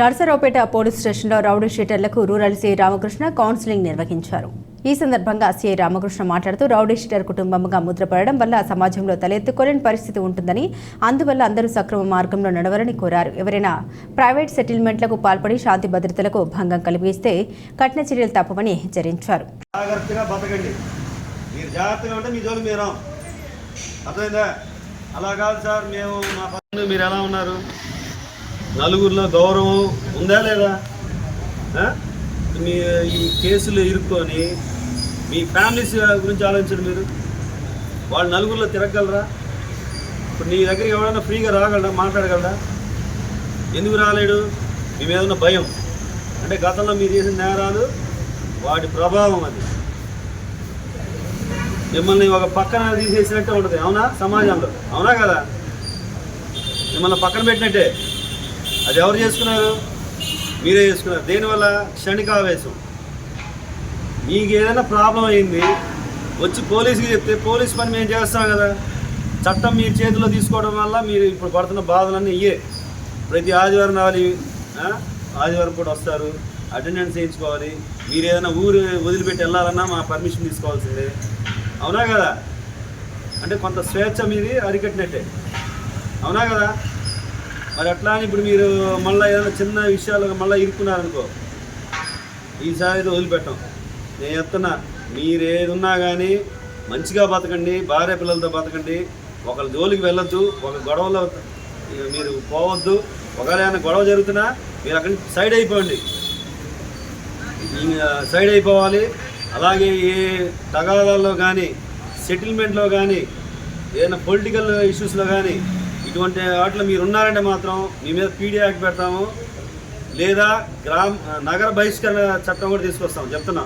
Narasaraopet police స్టేషన్లో rowdy షీటర్లకు rural C Ramakrishna counselling నిర్వహించారు. ఈ సందర్భంగా సీఐ రామకృష్ణ మాట్లాడుతూ రౌడీ షీటర్ కుటుంబంగా ముద్రపడడం వల్ల సమాజంలో తలెత్తుకోలేని పరిస్థితి ఉంటుందని అందువల్ల అందరూ సక్రమ మార్గంలో నడవాలని కోరారు. ఎవరైనా ప్రైవేట్ సెటిల్మెంట్లకు పాల్పడి శాంతి భద్రతలకు భంగం కలిగిస్తే కఠిన చర్యలు తప్పవని హెచ్చరించారు. అలా కాదు సార్ మేము మా మీరు ఎలా ఉన్నారు? నలుగురిలో గౌరవం ఉందా లేదా? మీ ఈ కేసులు ఇరుక్కొని మీ ఫ్యామిలీస్ గురించి ఆలోచించండి మీరు. వాళ్ళు నలుగురిలో తిరగలరా ఇప్పుడు నీ దగ్గరికి ఎవరైనా ఫ్రీగా రాగలడా మాట్లాడగలడా ఎందుకు రాలేడు? మీ మీద ఉన్న భయం. అంటే గతంలో మీరు చేసిన నేరాలు వాటి ప్రభావం అది. మిమ్మల్ని ఒక పక్కన తీసేసినట్టే ఉంటుంది. అవునా? సమాజంలో. అవునా కదా? మిమ్మల్ని పక్కన పెట్టినట్టే. అది ఎవరు చేసుకున్నారు? మీరే చేసుకున్నారు. దేనివల్ల? క్షణికావేశం. మీకు ఏదైనా ప్రాబ్లం అయింది వచ్చి పోలీసుకి చెప్తే పోలీస్ పని మేము చేస్తాం కదా. చట్టం మీ చేతిలో తీసుకోవడం వల్ల మీరు ఇప్పుడు పడుతున్న బాధలన్నీ ఇయ్యే. ప్రతి ఆదివారం రావాలి ఆదివారం కూడా వస్తారు అటెండెన్స్ చేయించుకోవాలి మీరు ఏదైనా ఊరు వదిలిపెట్టి వెళ్ళాలన్నా మా పర్మిషన్ తీసుకోవాల్సిందే. అవునా కదా? అంటే కొంత స్వేచ్ఛ మీది అరికట్టినట్టే. అవునా కదా? మరి అట్లా అని ఇప్పుడు మీరు మళ్ళీ ఏదైనా చిన్న విషయాలు మళ్ళీ ఇరుక్కున్నారనుకో ఈసారి అయితే వదిలిపెట్టాం. నేను చెప్తున్నా మీరు ఏది ఉన్నా కానీ మంచిగా బతకండి భార్య పిల్లలతో బతకండి. ఒకళ్ళ జోలికి వెళ్ళొద్దు ఒక గొడవలో మీరు పోవద్దు. ఒకవేళ ఏమైనా గొడవ జరుగుతున్నా మీరు అక్కడి సైడ్ అయిపోండి. సైడ్ అయిపోవాలి. అలాగే ఏ తగాదాల్లో కానీ సెటిల్మెంట్లో కానీ ఏదైనా పొలిటికల్ ఇష్యూస్లో కానీ ఇటువంటి వాటిలో మీరు ఉన్నారంటే మాత్రం మీ మీద పీడీ యాక్ట్ పెడతాము. లేదా గ్రామ నగర బహిష్కరణ చట్టం కూడా తీసుకొస్తాం చెప్తున్నా.